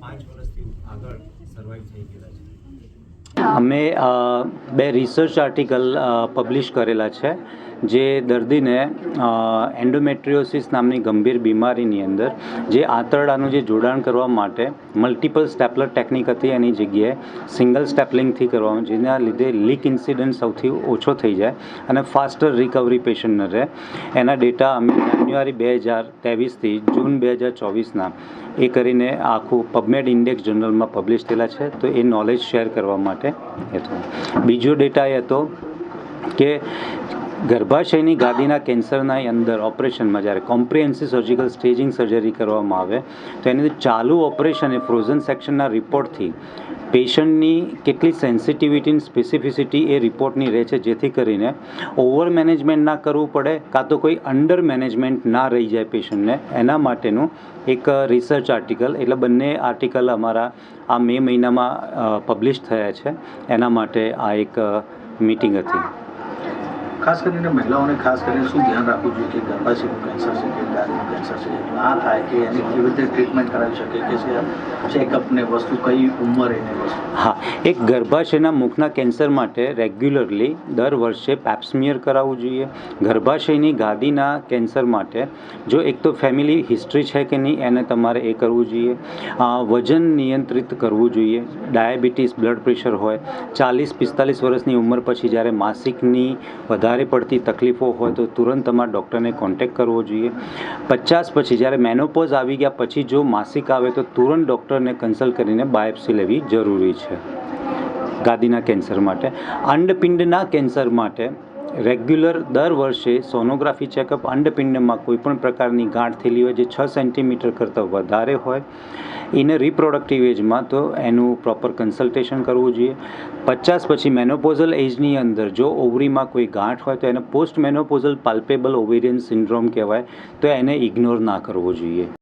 પાંચ વર્ષથી આગળ સર્વાઈવ અમે બે રિસર્ચ આર્ટિકલ પબ્લિશ કરેલા છે. જે દર્દીને એન્ડોમેટ્રિયોસિસ નામની ગંભીર બીમારીની અંદર, જે આંતરડાનું જે જોડાણ કરવા માટે મલ્ટિપલ સ્ટેપલર ટેકનિક હતી એની જગ્યાએ સિંગલ સ્ટેપલિંગથી કરવામાં જેના લીધે લીક ઇન્સિડન્ટ સૌથી ઓછો થઈ જાય અને ફાસ્ટર રિકવરી પેશન્ટને રહે. એના ડેટા અમે જાન્યુઆરી બે હજાર ત્રેવીસથી જૂન બે હજાર ચોવીસના એ કરીને આખું પબમેડ ઇન્ડેક્સ જર્નલમાં પબ્લિશ થયેલા છે. તો એ નોલેજ શેર કરવા માટે હતો બીજો ડેટા એ હતો કે ગર્ભાશયની ગાદીના કેન્સરના અંદર ઓપરેશનમાં જ્યારે કોમ્પ્રિહેન્સિવ સર્જિકલ સ્ટેજિંગ સર્જરી કરવામાં આવે, તો એની ચાલુ ઓપરેશન એ ફ્રોઝન સેક્શનના રિપોર્ટથી પેશન્ટની કેટલી સેન્સિટિવિટી સ્પેસિફિસિટી એ રિપોર્ટની રહે છે, જેથી કરીને ઓવર મેનેજમેન્ટ ના કરવું પડે, કાં તો કોઈ અંડર મેનેજમેન્ટ ના રહી જાય પેશન્ટને. એના માટેનું એક રિસર્ચ આર્ટિકલ, એટલે બંને આર્ટિકલ અમારા આ મે મહિનામાં પબ્લિશ થયા છે. એના માટે આ એક મીટિંગ હતી. ખાસ કરીને મહિલાઓને ખાસ કરીને શું ધ્યાન રાખવું જોઈએ કે ગર્ભાશયનું કેન્સર છે કે ગાયનું કેન્સર છે, ના થાય કે એની કેવી રીતે ટ્રીટમેન્ટ કરાવી શકે, કે ચેકઅપને વસ્તુ કઈ ઉંમરે એને વસ્તુ. હા, એક ગર્ભાશયના મુખના કેન્સર માટે રેગ્યુલરલી દર વર્ષે પેપ્સમિયર કરાવવું જોઈએ. ગર્ભાશયની ગાદીના કેન્સર માટે જો એક તો ફેમિલી હિસ્ટ્રી છે કે નહીં, એને તમારે એ કરવું જોઈએ. વજન નિયંત્રિત કરવું જોઈએ. ડાયાબિટીસ, બ્લડ પ્રેશર હોય. ચાલીસ પિસ્તાલીસ વર્ષની ઉંમર પછી જ્યારે માસિકની વધારે પડતી તકલીફો હોય તો તુરંત તમારા ડૉક્ટરને કોન્ટેક કરવો જોઈએ. પચાસ પછી જ્યારે મેનોપોઝ આવી ગયા પછી જો માસિક આવે તો તુરંત ડૉક્ટરને કન્સલ્ટ કરીને બાયોપ્સી લેવી જરૂરી છે. ગાદીના કેન્સર માટે. અંડપિંડના કેન્સર માટે રેગ્યુલર દર વર્ષે સોનોગ્રાફી ચેકઅપ અંડપિંડમાં કોઈપણ પ્રકારની ગાંઠ થયેલી હોય જે છ સેન્ટીમીટર કરતાં વધારે હોય, એને રિપ્રોડક્ટિવ એજમાં તો એનું પ્રોપર કન્સલ્ટેશન કરવું જોઈએ. પચાસ પછી મેનોપોઝલ એજની અંદર જો ઓવરીમાં કોઈ ગાંઠ હોય તો એને post menopausal palpable ovarian syndrome કહેવાય, તો એને ઇગ્નોર ના કરવો જોઈએ.